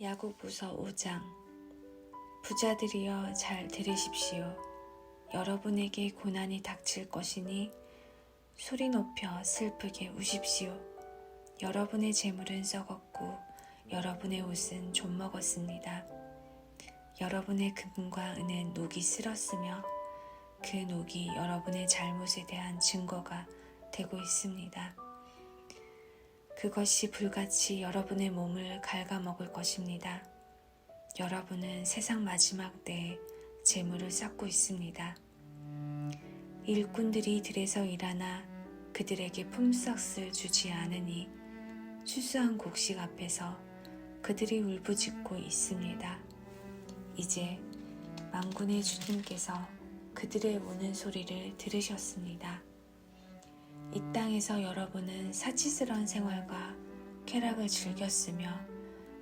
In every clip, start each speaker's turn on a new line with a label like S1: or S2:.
S1: 야고보서 5장 부자들이여 잘 들으십시오. 여러분에게 고난이 닥칠 것이니 소리 높여 슬프게 우십시오. 여러분의 재물은 썩었고 여러분의 옷은 좀 먹었습니다. 여러분의 금과 은은 녹이 쓸었으며 그 녹이 여러분의 잘못에 대한 증거가 되고 있습니다. 그것이 불같이 여러분의 몸을 갉아먹을 것입니다. 여러분은 세상 마지막 때에 재물을 쌓고 있습니다. 일꾼들이 들에서 일하나 그들에게 품삯을 주지 않으니 추수한 곡식 앞에서 그들이 울부짖고 있습니다. 이제 망군의 주님께서 그들의 우는 소리를 들으셨습니다. 이 땅에서 여러분은 사치스러운 생활과 쾌락을 즐겼으며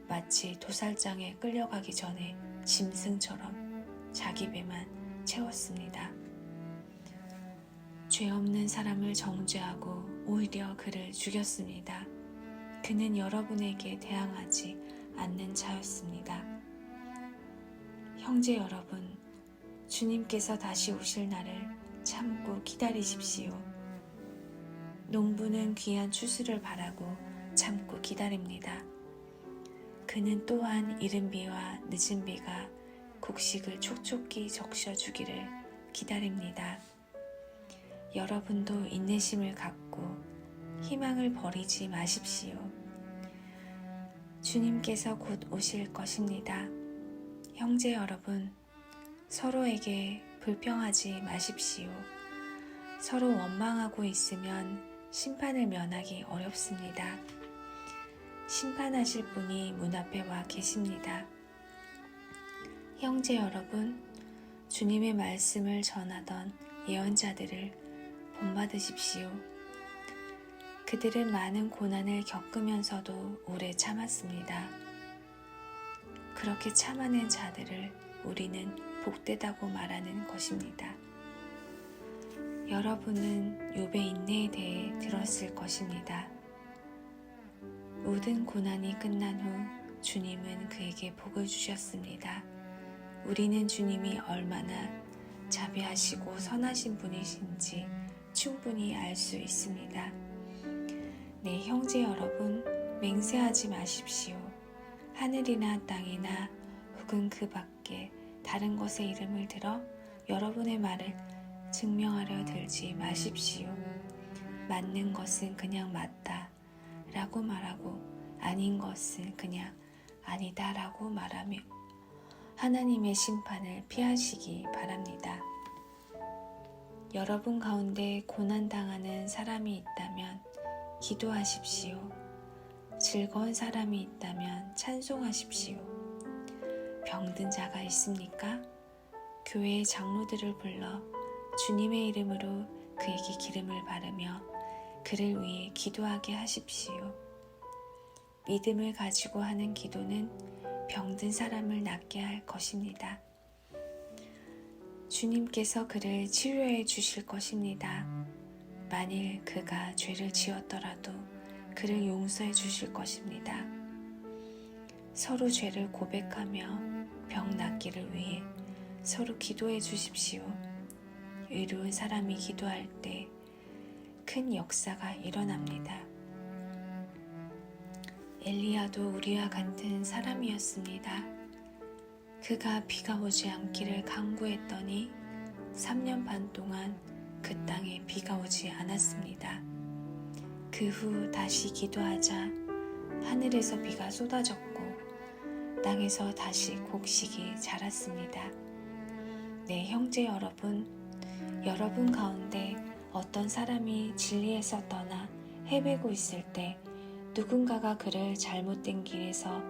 S1: 마치 도살장에 끌려가기 전에 짐승처럼 자기 배만 채웠습니다. 죄 없는 사람을 정죄하고 오히려 그를 죽였습니다. 그는 여러분에게 대항하지 않는 자였습니다. 형제 여러분, 주님께서 다시 오실 날을 참고 기다리십시오. 농부는 귀한 추수를 바라고 참고 기다립니다. 그는 또한 이른 비와 늦은 비가 곡식을 촉촉히 적셔주기를 기다립니다. 여러분도 인내심을 갖고 희망을 버리지 마십시오. 주님께서 곧 오실 것입니다. 형제 여러분, 서로에게 불평하지 마십시오. 서로 원망하고 있으면 심판을 면하기 어렵습니다. 심판하실 분이 문 앞에 와 계십니다. 형제 여러분, 주님의 말씀을 전하던 예언자들을 본받으십시오. 그들은 많은 고난을 겪으면서도 오래 참았습니다. 그렇게 참아낸 자들을 우리는 복되다고 말하는 것입니다. 여러분은 욥의 인내에 대해 들었을 것입니다. 모든 고난이 끝난 후 주님은 그에게 복을 주셨습니다. 우리는 주님이 얼마나 자비하시고 선하신 분이신지 충분히 알 수 있습니다. 네, 형제 여러분, 맹세하지 마십시오. 하늘이나 땅이나 혹은 그 밖에 다른 것의 이름을 들어 여러분의 말을 증명하려 들지 마십시오. 맞는 것은 그냥 맞다 라고 말하고 아닌 것은 그냥 아니다 라고 말하며 하나님의 심판을 피하시기 바랍니다. 여러분 가운데 고난당하는 사람이 있다면 기도하십시오. 즐거운 사람이 있다면 찬송하십시오. 병든 자가 있습니까? 교회의 장로들을 불러 주님의 이름으로 그에게 기름을 바르며 그를 위해 기도하게 하십시오. 믿음을 가지고 하는 기도는 병든 사람을 낫게 할 것입니다. 주님께서 그를 치료해 주실 것입니다. 만일 그가 죄를 지었더라도 그를 용서해 주실 것입니다. 서로 죄를 고백하며 병 낫기를 위해 서로 기도해 주십시오. 의로운 사람이 기도할 때 큰 역사가 일어납니다. 엘리야도 우리와 같은 사람이었습니다. 그가 비가 오지 않기를 강구했더니 3년 반 동안 그 땅에 비가 오지 않았습니다. 그 후 다시 기도하자 하늘에서 비가 쏟아졌고 땅에서 다시 곡식이 자랐습니다. 네, 형제 여러분, 여러분 가운데 어떤 사람이 진리에서 떠나 헤매고 있을 때 누군가가 그를 잘못된 길에서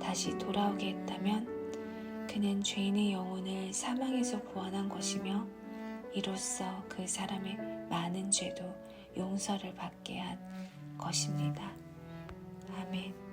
S1: 다시 돌아오게 했다면 그는 죄인의 영혼을 사망에서 구원한 것이며 이로써 그 사람의 많은 죄도 용서를 받게 한 것입니다. 아멘.